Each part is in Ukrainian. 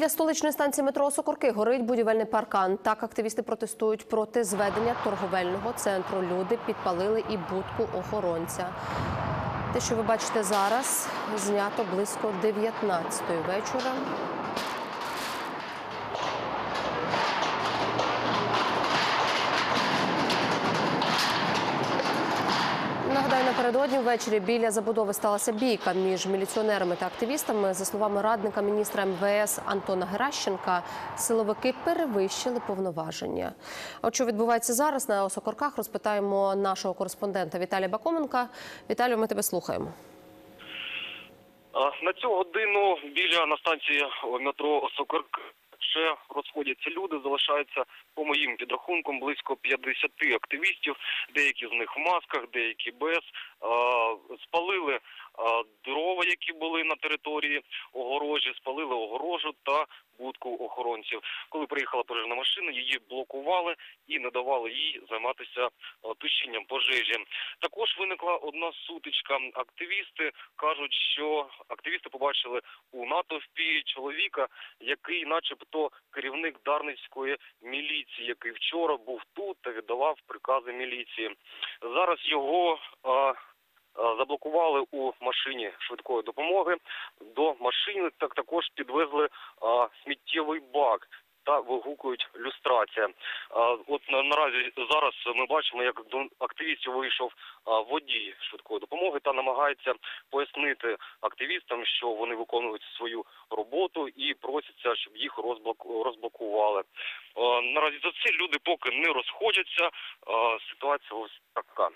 Для столичної станції метро Сокорки горить будівельний паркан. Так активісти протестують проти зведення торговельного центру. Люди підпалили і будку охоронця. Те, що ви бачите зараз, знято близько 19-ї вечора. Напередодні ввечері біля забудови сталася бійка між міліціонерами та активістами. За словами радника міністра МВС Антона Геращенка, силовики перевищили повноваження. От що відбувається зараз на Осокорках, розпитаємо нашого кореспондента Віталія Бакоменка. Віталію, ми тебе слухаємо. На цю годину біля на станції метро Сокорк ще розходяться люди. залишаються по моїм підрахункам близько 50 активістів. Деякі з них в масках, деякі без. А, Спалили дрова, які були на території огорожі, спалили огорожу та будку охоронців. Коли приїхала пожежна машина, її блокували і не давали їй займатися а, тушінням пожежі. Також виникла одна сутичка. Активісти кажуть, що активісти побачили у натовпі чоловіка, який, начебто, керівник Дарницької міліції, який вчора був тут та віддавав прикази міліції. Зараз його заблокували у машині швидкої допомоги. До машини так також підвезли а, сміттєвий бак. Та вигукують люстрація. От на, наразі зараз ми бачимо, як до активістів вийшов водій швидкої допомоги та намагається пояснити активістам, що вони виконують свою роботу і просяться, щоб їх розблок... розблокували. Наразі за це люди поки не розходяться. Ситуація ось така.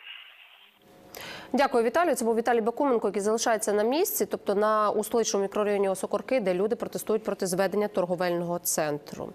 Дякую, Віталію. Це був Віталій Бакуменко, який залишається на місці, тобто на у столичному мікрорайоні Осокорки, де люди протестують проти зведення торговельного центру.